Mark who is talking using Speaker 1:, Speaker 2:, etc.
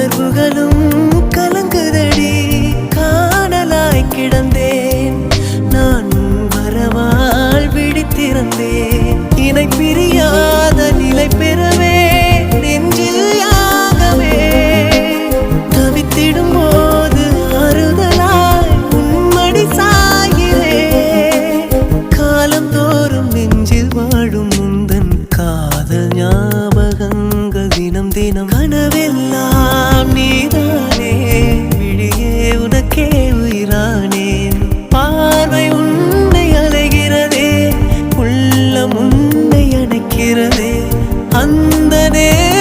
Speaker 1: உணர்வுகளும் கலங்குதடி. காணலாய் கிடந்தேன். நான் வரவால் விழித்திருந்தேன். இணை பிரியாத நிலை பெறவே நெஞ்சில் யாகவே. தவித்திடும் போது ஆறுதலாய் உன்மடி சாகிறே காலந்தோறும் நெஞ்சில் வாழும் முந்தன் காதல் ஞான் தினம் மனவெல்லாம் நீதானே. விழியே உனக்கே உயிரானேன் பார்வை உன்னை அலைகிறதே. உள்ளம் உன்னை அணைக்கிறதே. அந்த நேரம்